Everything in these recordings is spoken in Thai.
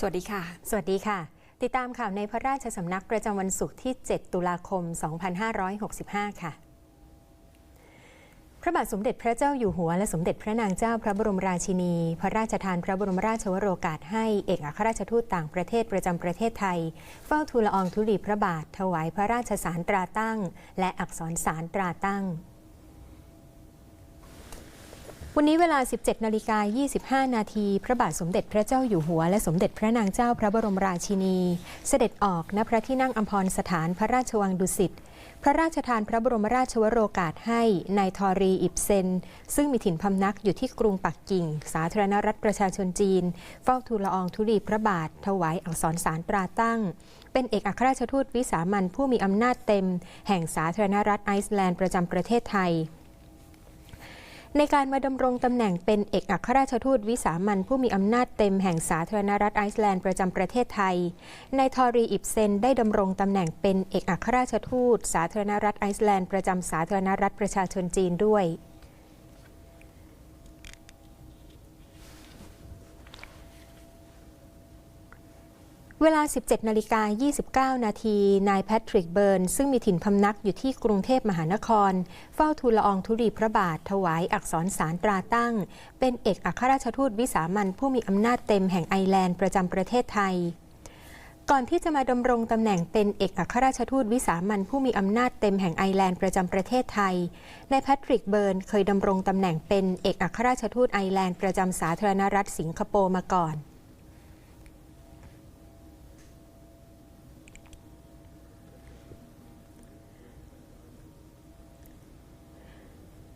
สวัสดีค่ะ สวัสดีค่ะ ติดตามข่าวในพระราชสำนักประจำวันศุกร์ที่ 7 ตุลาคม 2565 ค่ะพระบาทสมเด็จพระเจ้าอยู่หัวและสมเด็จพระนางเจ้าพระบรมราชินี พระราชทานพระบรมราชวโรกาสให้เอกอัครราชทูตต่างประเทศประจำประเทศไทย เฝ้าทูลละอองธุลีพระบาท ถวายพระราชสารตราตั้ง และอักษรสารตราตั้ง วันนี้เวลา 17นาฬิกา25 นาที พระบาทสมเด็จพระเจ้าอยู่หัว และสมเด็จพระนางเจ้าพระบรมราชินี เสด็จออกณพระที่นั่งอัมพรสถานพระราชวังดุสิต พระราชทานพระบรมราชวโรกาสให้นายทอรีอิบเซน ซึ่งมีถิ่นพำนักอยู่ที่กรุงปักกิ่ง สาธารณรัฐประชาชนจีน เฝ้าทูลละอองธุลีพระบาท ถวายอักษรสารตราตั้ง เป็นเอกอัครราชทูตวิสามันผู้มีอำนาจเต็ม แห่งสาธารณรัฐไอซ์แลนด์ประจำประเทศไทย ในการมาดำรงตำแหน่งเป็นเอกอัครราชทูตวิสามันผู้มีอำนาจเต็มแห่งสาธารณรัฐไอซ์แลนด์ประจำประเทศไทย นายทอรีอิบเซนได้ดำรงตำแหน่งเป็นเอกอัครราชทูต สาธารณรัฐไอซ์แลนด์ประจำสาธารณรัฐประชาชนจีนด้วย เวลา 17 นาฬิกา 29 นาที นายแพทริกเบิร์น ซึ่งมีถิ่นพำนักอยู่ที่กรุงเทพมหานคร เฝ้าทูลละอองธุลีพระบาท ถวายอักษรสารตราตั้ง เป็นเอกอัครราชทูตวิสามันผู้มีอำนาจเต็มแห่งไอร์แลนด์ประจำประเทศไทย ก่อนที่จะมาดำรงตำแหน่งเป็นเอกอัครราชทูตวิสามันผู้มีอำนาจเต็มแห่งไอร์แลนด์ประจำประเทศไทย นายแพทริกเบิร์นเคยดำรงตำแหน่งเป็นเอกอัครราชทูตไอร์แลนด์ประจำสาธารณรัฐสิงคโปร์มาก่อน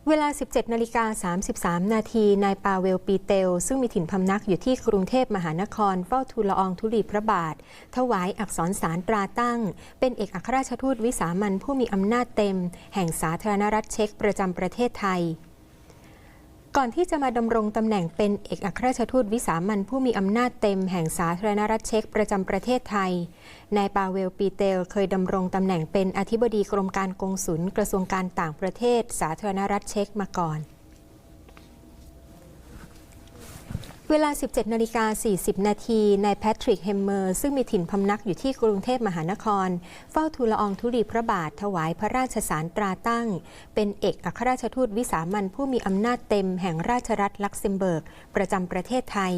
เวลา 17 นาฬิกา 33 นาทีนายปาเวลปีเตล ซึ่งมีถิ่นพำนักอยู่ที่กรุงเทพมหานครเฝ้าทูลละอองธุลีพระบาท ถวายอักษรสารตราตั้ง เป็นเอกอัครราชทูตวิสามันผู้มีอำนาจเต็ม แห่งสาธารณรัฐเช็กประจำประเทศไทย ก่อนที่จะมาดำรงตำแหน่งเป็นเอกอัครราชทูตวิสามันผู้มีอำนาจเต็มแห่งสาธารณรัฐเช็กประจำประเทศไทย นายปาเวลปีเตลเคยดำรงตำแหน่งเป็นอธิบดีกรมการกงสุลกระทรวงการต่างประเทศ สาธารณรัฐเช็กมาก่อน เวลา 17 นาฬิกา 40 นาทีนายแพทริก เฮมเมอร์ ซึ่งมีถิ่นพำนักอยู่ที่กรุงเทพมหานคร เฝ้าทูลอองธุลีพระบาทถวายพระราชสารตราตั้ง เป็นเอกอัครราชทูตวิสามันผู้มีอำนาจเต็มแห่งราชรัฐลักเซมเบิร์ก ประจำประเทศไทย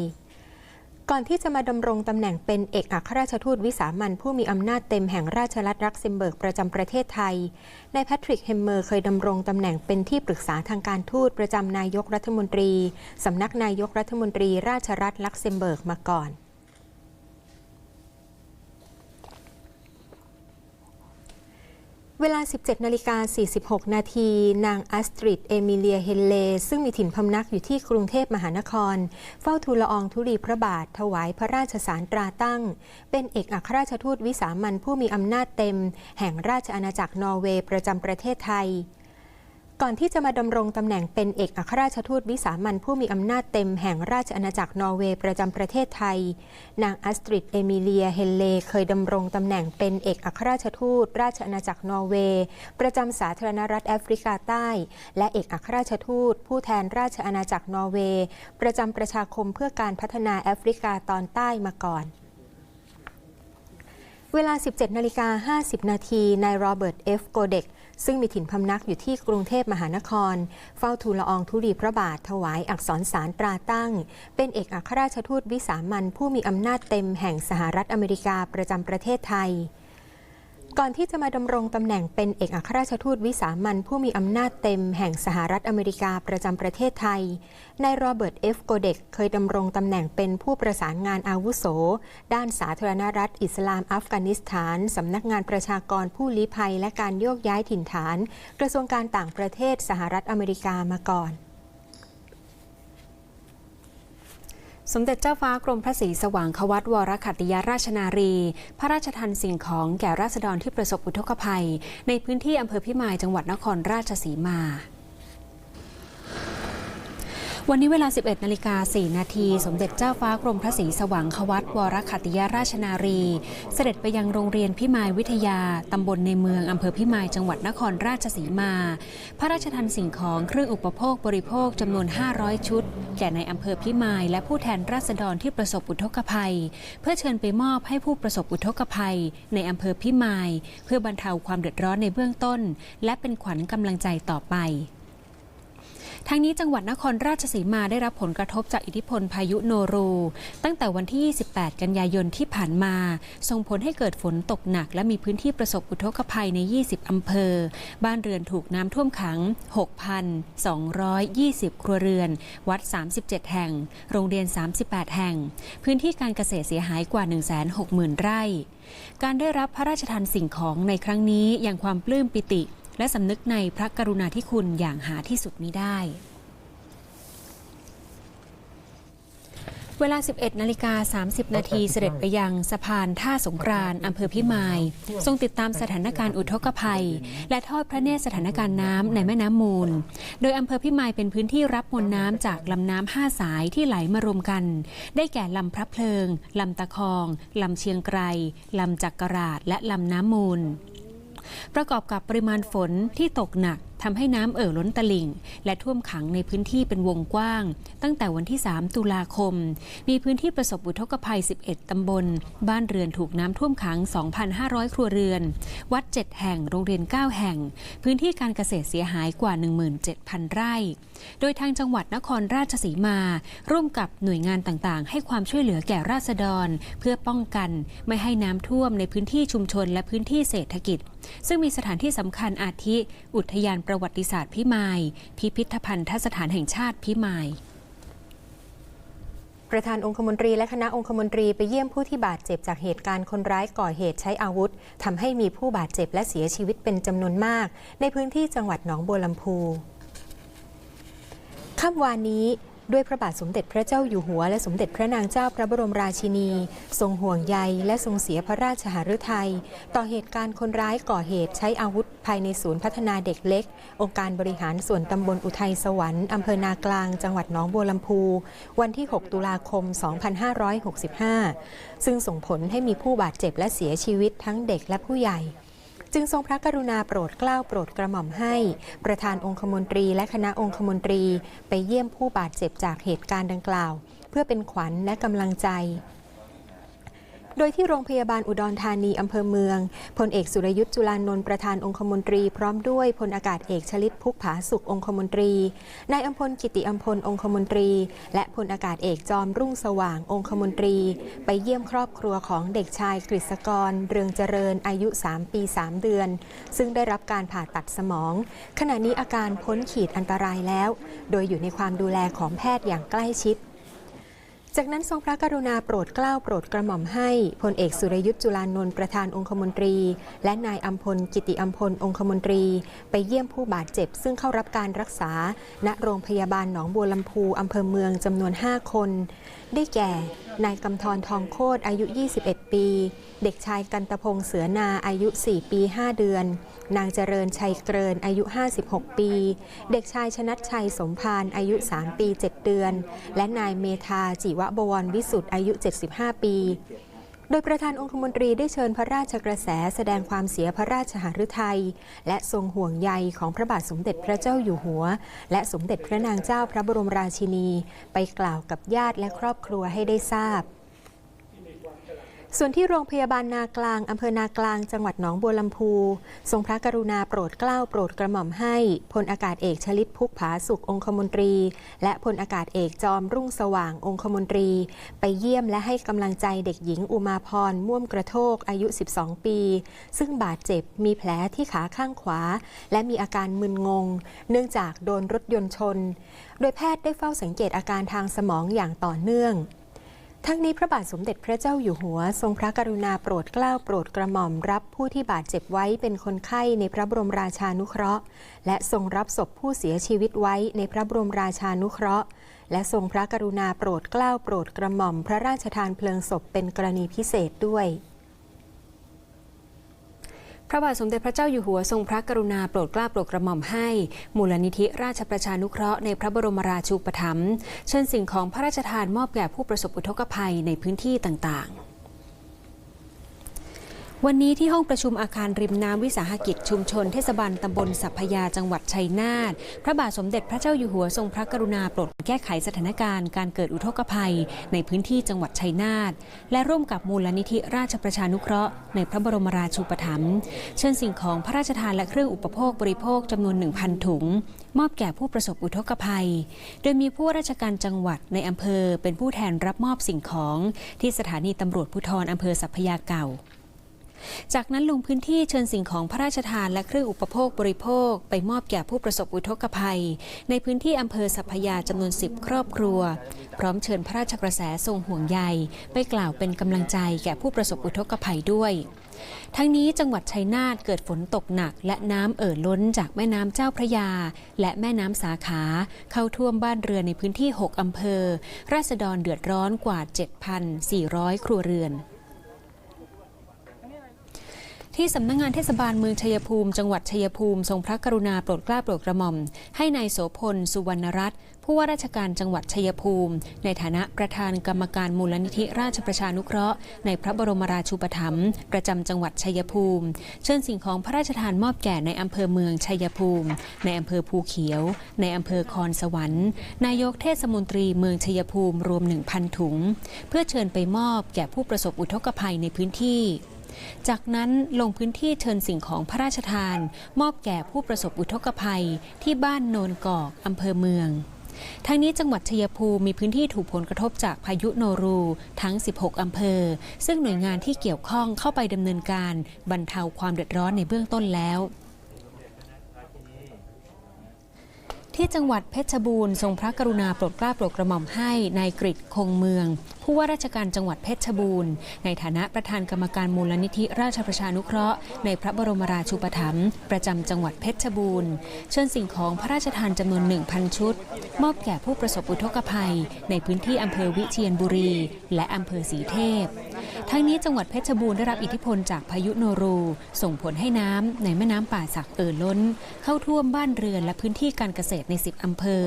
ก่อนที่จะมาดำรงตำแหน่งเป็นเอกอัครราชทูตวิสามันผู้มีอำนาจเต็มแห่งราชรัฐลักเซมเบิร์กประจำประเทศไทย นายแพทริกเฮมเมอร์เคยดำรงตำแหน่งเป็นที่ปรึกษาทางการทูตประจำนายกรัฐมนตรี สำนักนายกรัฐมนตรีราชรัฐลักเซมเบิร์กมาก่อน เวลา 17 นาฬิกา 46 นาที นางอัสตริด เอมิเลีย เฮนเล ซึ่งมีถิ่นพำนักอยู่ที่กรุงเทพมหานคร เฝ้าทูลละอองธุลีพระบาท ถวายพระราชสารตราตั้ง เป็นเอกอัครราชทูตวิสามันผู้มีอำนาจเต็ม แห่งราชอาณาจักรนอร์เวย์ประจำประเทศไทย ก่อนที่จะมาดำรงตำแหน่งเป็นเอกอัครราชทูตวิสามันผู้มีอำนาจเต็มแห่งราชอาณาจักรนอร์เวย์ประจำประเทศไทย นางอัสตริดเอมิเลียเฮเลเคยดำรงตำแหน่งเป็นเอกอัครราชทูต ราชอาณาจักรนอร์เวย์ประจำสาธารณรัฐแอฟริกาใต้ และเอกอัครราชทูต ผู้แทนราชอาณาจักรนอร์เวย์ประจำประชาคมเพื่อการพัฒนาแอฟริกาตอนใต้มาก่อนเวลา 17 นาฬิกา 50 นาที นายโรเบิร์ต เอฟ โกเด็ก ซึ่งมีถิ่นพำนักอยู่ที่กรุงเทพมหานคร เฝ้าทูลละอองธุลีพระบาทถวายอักษรสารตราตั้ง เป็นเอกอัครราชทูตวิสามันผู้มีอำนาจเต็มแห่งสหรัฐอเมริกาประจำประเทศไทย ก่อนที่จะมาดำรงตำแหน่งเป็นเอกอัครราชทูตวิสามันผู้มีอำนาจเต็มแห่งสหรัฐอเมริกาประจำประเทศไทย นายโรเบิร์ตเอฟโกเด็กเคยดำรงตำแหน่งเป็นผู้ประสานงานอาวุโส ด้านสาธารณรัฐ อิสลามอัฟกานิสถานสำนักงานประชากรผู้ลี้ภัย และการโยกย้ายถิ่นฐาน กระทรวงการต่างประเทศสหรัฐอเมริกามาก่อน สมเด็จเจ้าฟ้ากรมพระศรีสว่างควัตวรขัตติยราชนารี พระราชทานสิ่งของแก่ราษฎรที่ประสบอุทกภัย ในพื้นที่อำเภอพิมายจังหวัดนครราชสีมา วันนี้เวลา 11 นาฬิกา 4 นาที สมเด็จเจ้าฟ้ากรมพระศรีสว่างควัตวรคัติยราชนารี เสด็จไปยังโรงเรียนพิมายวิทยา ตำบลในเมือง อำเภอพิมายจังหวัดนครราชสีมา พระราชทานสิ่งของเครื่องอุปโภคบริโภคจำนวน 500 ชุด แก่ในอำเภอพิมาย และผู้แทนราษฎรที่ประสบอุทกภัย เพื่อเชิญไปมอบให้ผู้ประสบอุทกภัย ในอำเภอพิมาย เพื่อบรรเทาความเดือดร้อนในเบื้องต้น และเป็นขวัญกำลังใจต่อไป ทางนี้จังหวัดนครราชสีมาได้รับผลกระทบจากอิทธิพลพายุโนรู ตั้งแต่วันที่ 28 กันยายนที่ผ่านมา ส่งผลให้เกิดฝนตกหนัก และมีพื้นที่ประสบอุทกภัยใน 20 อำเภอ บ้านเรือนถูกน้ำท่วมขัง 6,220 ครัวเรือน วัด 37 แห่ง โรงเรียน 38 แห่ง พื้นที่การเกษตรเสียหายกว่า 160,000 ไร่ การได้รับพระราชทานสิ่งของในครั้งนี้อยังความปลื้มปิติ และสำนึกในพระกรุณาธิคุณอย่างหาที่สุดมิได้เวลา 11 นาฬิกา 30 นาทีเสด็จไปยังสะพานท่าสงกรานต์อำเภอพิมาย ทรงติดตามสถานการณ์อุทกภัย และทอดพระเนตรสถานการณ์น้ำในแม่น้ำมูล โดยอำเภอพิมายเป็นพื้นที่รับมวลน้ำจากลำน้ำห้าสายที่ไหลมารวมกัน ได้แก่ลำพระเพลิง ลำตะคอง ลำเชียงไกร ลำจักราดและลำน้ำมูล ประกอบกับปริมาณฝนที่ตกหนักทำให้น้ำเอ่อล้นตลิ่ง และท่วมขังในพื้นที่เป็นวงกว้าง ตั้งแต่วันที่ 3 ตุลาคม มีพื้นที่ประสบอุทกภัย 11 ตำบล บ้านเรือนถูกน้ำท่วมขัง 2,500 ครัวเรือน วัด 7 แห่ง โรงเรียน 9 แห่ง พื้นที่การเกษตรเสียหายกว่า 17,000 ไร่ โดยทางจังหวัดนครราชสีมา ร่วมกับหน่วยงานต่างๆ ให้ความช่วยเหลือแก่ราษฎร เพื่อป้องกัน ไม่ให้น้ำท่วมในพื้นที่ชุมชนและพื้นที่เศรษฐกิจ ซึ่งมีสถานที่สำคัญอาทิ อุทยานประวัติศาสตร์พิมาย พิพิธภัณฑสถานแห่งชาติพิมายประธานองคมนตรีและคณะองคมนตรีไปเยี่ยมผู้ที่บาดเจ็บจากเหตุการณ์คนร้ายก่อเหตุใช้อาวุธทำให้มีผู้บาดเจ็บและเสียชีวิตเป็นจำนวนมาก ในพื้นที่จังหวัดหนองบัวลำพูค่ำวานนี้ ด้วยพระบาทสมเด็จพระเจ้าอยู่หัว และสมเด็จพระนางเจ้าพระบรมราชินี ทรงห่วงใยและทรงเสียพระราชหฤทัยต่อเหตุการณ์คนร้ายก่อเหตุใช้อาวุธภายในศูนย์พัฒนาเด็กเล็ก องค์การบริหารส่วนตำบลอุทัยสวรรค์อำเภอนากลาง จังหวัดหนองบัวลำพู วันที่ 6 ตุลาคม 2565 ซึ่งส่งผลให้มีผู้บาดเจ็บและเสียชีวิตทั้งเด็กและผู้ใหญ่ จึงทรงพระกรุณาโปรดเกล้าโปรดกระหม่อมให้ ประธานองคมนตรีและคณะองคมนตรี ไปเยี่ยมผู้บาดเจ็บจากเหตุการณ์ดังกล่าว เพื่อเป็นขวัญและกำลังใจ โดยที่โรงพยาบาลอุดรธานีอำเภอเมือง พลเอกสุรยุทธ์จุลานนท์ประธานองคมนตรี พร้อมด้วยพลอากาศเอกชลิตพุกผาสุของคมนตรี นายอัมพลกิติอัมพลองคมนตรี และพลอากาศเอกจอมรุ่งสว่างองคมนตรี ไปเยี่ยมครอบครัวของเด็กชายกฤษกร เรืองเจริญอายุ 3 ปี 3 เดือน ซึ่งได้รับการผ่าตัดสมอง ขณะนี้อาการพ้นขีดอันตรายแล้ว โดยอยู่ในความดูแลของแพทย์อย่างใกล้ชิด จากนั้นทรงพระกรุณาโปรดเกล้าโปรดกระหม่อมให้พลเอกสุรยุทธ์จุลานนท์ประธานองคมนตรี และนายอัมพลกิติอัมพลองคมนตรี ไปเยี่ยมผู้บาดเจ็บ ซึ่งเข้ารับการรักษา ณโรงพยาบาลหนองบัวลำพูอำเภอเมืองจำนวน 5 คน ได้แก่ นายกำธรทองโคตรอายุ 21 ปี เด็กชายกันตพงษ์เสือนาอายุ 4 ปี 5 เดือน นางเจริญชัยเกรินอายุ 56 ปี เด็กชายชนัดชัยสมพานอายุ 3 ปี 7 เดือน และนายเมธาจิวะบวรวิสุทธ์อายุ 75 ปี โดยประธานองคมนตรีได้เชิญพระราชกระแสแสดงความเสียพระราชหฤทัย และทรงห่วงใยของพระบาทสมเด็จพระเจ้าอยู่หัว และสมเด็จพระนางเจ้าพระบรมราชินี ไปกล่าวกับญาติและครอบครัวให้ได้ทราบ ส่วนที่โรงพยาบาลนากลาง อำเภอนากลาง จังหวัดหนองบัวลำพู ทรงพระกรุณาโปรดเกล้าโปรดกระหม่อมให้พลอากาศเอกชลิตพุกผาสุของคมนตรี และพลอากาศเอกจอมรุ่งสว่างองคมนตรี ไปเยี่ยมและให้กำลังใจเด็กหญิงอุมาพรม่วมกระโทกอายุ 12 ปี ซึ่งบาดเจ็บมีแผลที่ขาข้างขวา และมีอาการมึนงง เนื่องจากโดนรถยนต์ชน โดยแพทย์ได้เฝ้าสังเกตอาการทางสมองอย่างต่อเนื่อง ทั้งนี้พระบาทสมเด็จพระเจ้าอยู่หัว ทรงพระกรุณาโปรดเกล้าโปรดกระหม่อมรับผู้ที่บาดเจ็บไว้เป็นคนไข้ในพระบรมราชานุเคราะห์ และทรงรับศพผู้เสียชีวิตไว้ในพระบรมราชานุเคราะห์ และทรงพระกรุณาโปรดเกล้าโปรดกระหม่อม พระราชทานเพลิงศพเป็นกรณีพิเศษด้วย พระบาทสมเด็จพระเจ้าอยู่หัวทรงพระกรุณาโปรดเกล้าโปรดกระหม่อมให้ มูลนิธิราชประชานุเคราะห์ในพระบรมราชูปถัมภ์เชิญสิ่งของพระราชทานมอบแก่ผู้ประสบอุทกภัยในพื้นที่ต่างๆ วันนี้ที่ห้องประชุมอาคารริมน้ำวิสาหกิจชุมชนเทศบาลตำบลสัพยาจังหวัดชัยนาทพระบาทสมเด็จพระเจ้าอยู่หัวทรงพระกรุณาโปรดแก้ไขสถานการณ์การเกิดอุทกภัย ในพื้นที่จังหวัดชัยนาทและร่วมกับมูลนิธิราชประชานุเคราะห์ในพระบรมราชูปถัมภ์เชิญสิ่งของพระราชทานและเครื่องอุปโภคบริโภคจำนวน 1,000 ถุง มอบแก่ผู้ประสบอุทกภัย โดยมีผู้ราชการจังหวัดในอำเภอเป็นผู้แทนรับมอบสิ่งของ ที่สถานีตำรวจภูธรอำเภอสัพยาเก่า จากนั้นลงพื้นที่เชิญสิ่งของพระราชทานและเครื่องอุปโภคบริโภค ไปมอบแก่ผู้ประสบอุทกภัย ในพื้นที่อำเภอสัพพยาจำนวน 10 ครอบครัว พร้อมเชิญพระราชกระแสทรงห่วงใย ไปกล่าวเป็นกำลังใจแก่ผู้ประสบอุทกภัยด้วย ทั้งนี้จังหวัดชัยนาทเกิดฝนตกหนัก และน้ำเอ่อล้นจากแม่น้ำเจ้าพระยา และแม่น้ำสาขา เข้าท่วมบ้านเรือนในพื้นที่ 6 อำเภอ ราษฎรเดือดร้อนกว่า 7,400 ครัวเรือน ที่สำนักงงานเทศบาลเมืองชัยภูมิ จังหวัดชัยภูมิ ทรงพระกรุณาโปรดเกล้าโปรดกระหม่อม ให้นายโสพล สุวรรณรัตน์ผู้ว่าราชการจังหวัดชัยภูมิ ในฐานะประธานกรรมการมูลนิธิราชประชานุเคราะห์ ในพระบรมราชูปถัมภ์ประจำจังหวัดชัยภูมิ เชิญสิ่งของพระราชทานมอบแก่ในอำเภอเมืองชัยภูมิ ในอำเภอภูเขียว ในอำเภอคอนสวรรค์ นายกเทศมนตรีเมืองชัยภูมิรวม 1,000 ถุง เพื่อเชิญไปมอบแก่ผู้ประสบอุทกภัยในพื้นที่ จากนั้นลงพื้นที่เชิญสิ่งของพระราชทาน มอบแก่ผู้ประสบอุทกภัยที่บ้านโนนกอกอำเภอเมือง ทั้งนี้จังหวัดชัยภูมิมีพื้นที่ถูกผลกระทบจากพายุโนรูทั้ง 16 อำเภอ ซึ่งหน่วยงานที่เกี่ยวข้องเข้าไปดำเนินการบรรเทาความเดือดร้อนในเบื้องต้นแล้ว ที่จังหวัดเพชรบูรณ์ทรงพระกรุณาโปรดเกล้าโปรดกระหม่อมให้นายกริชคงเมือง ผู้ว่าราชการจังหวัดเพชรบูรณ์ ในฐานะประธานกรรมการมูลนิธิราชประชานุเคราะห์ในพระบรมราชูปถัมภ์ประจำจังหวัดเพชรบูรณ์ เชิญสิ่งของพระราชทานจำนวน 1,000 ชุด มอบแก่ผู้ประสบอุทกภัย ในพื้นที่อำเภอวิเชียรบุรี และอำเภอสีเทพ ทั้งนี้จังหวัดเพชรบูรณ์ได้รับอิทธิพลจากพายุโนรู ส่งผลให้น้ำในแม่น้ำป่าสักเอ่อล้น เข้าท่วมบ้านเรือนและพื้นที่การเกษตรใน 10 อำเภอ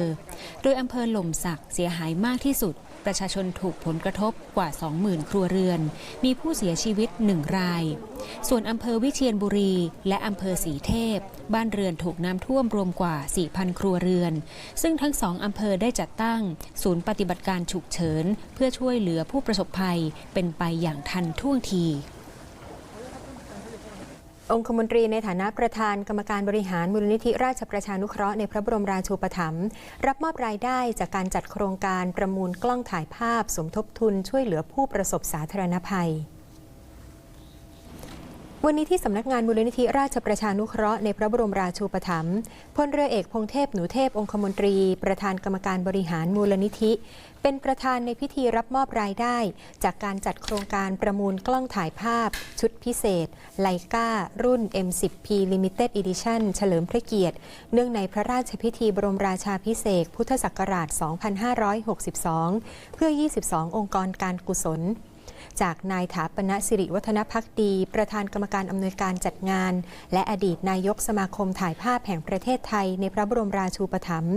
โดยอำเภอหล่มสักเสียหายมากที่สุด ประชาชนถูกผลกระทบกว่า 20,000 ครัวเรือน มีผู้เสียชีวิต 1 ราย ส่วนอำเภอวิเชียรบุรี และอำเภอสีเทพ บ้านเรือนถูกน้ำท่วมรวมกว่า 4,000 ครัวเรือน ซึ่งทั้งสองอำเภอได้จัดตั้ง ศูนย์ปฏิบัติการฉุกเฉิน เพื่อช่วยเหลือผู้ประสบภัยเป็นไปอย่างทันท่วงที องคมนตรีในฐานะประธานกรรมการบริหารมูลนิธิราชประชานุเคราะห์ในพระบรมราชูปถัมภ์รับมอบรายได้จากการจัดโครงการประมูลกล้องถ่ายภาพ สมทบทุนช่วยเหลือผู้ประสบสาธารณภัย วันนี้ที่สำนักงานมูลนิธิราชประชานุเคราะห์ในพระบรมราชูปถัมภ์พลเรือเอกพงเทพหนูเทพองคมนตรี ประธานกรรมการบริหารมูลนิธิ เป็นประธานในพิธีรับมอบรายได้ จากการจัดโครงการประมูลกล้องถ่ายภาพ ชุดพิเศษ ไลการุ่น M10P Limited Edition เฉลิมพระเกียรติ เนื่องในพระราชพิธีบรมราชาพิเศษ พุทธศักราช 2562 เพื่อ 22 องค์กรการกุศล จากนายถาปณะสิริวัฒนพักดี ประธานกรรมการอำนวยการจัดงาน และอดีตนายกสมาคมถ่ายภาพแห่งประเทศไทยในพระบรมราชูปถัมภ์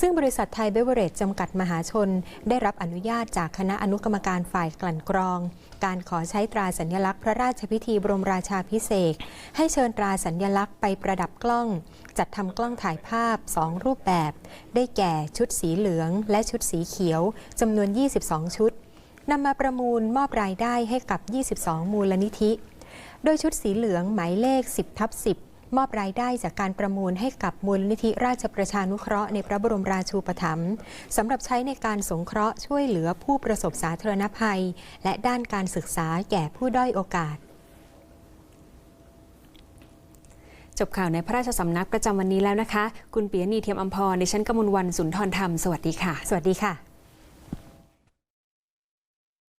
ซึ่งบริษัทไทยเบเวอเรจจำกัดมหาชน ได้รับอนุญาตจากคณะอนุกรรมการฝ่ายกลั่นกรอง การขอใช้ตราสัญลักษณ์พระราชพิธีบรมราชาพิเศษให้เชิญตราสัญลักษณ์ไปประดับกล้อง จัดทำกล้องถ่ายภาพ 2 รูปแบบ ได้แก่ชุดสีเหลืองและชุดสีเขียวจำนวน 22 ชุด นำมาประมูลมอบรายได้ให้กับ 22 มูลนิธิ โดยชุดสีเหลืองหมายเลข 10ทับ10 มอบรายได้จากการประมูลให้กับมูลนิธิราชประชานุเคราะห์ในพระบรมราชูปถัมภ์สำหรับใช้ในการสงเคราะห์ช่วยเหลือผู้ประสบสาธารณภัย และด้านการศึกษาแก่ผู้ด้อยโอกาสจบข่าวในพระราชสำนักประจำวันนี้แล้วนะคะ คุณปียนีเทียมอัมพร ดิฉันกมลวันสุนทรธรรม สวัสดีค่ะ สวัสดีค่ะ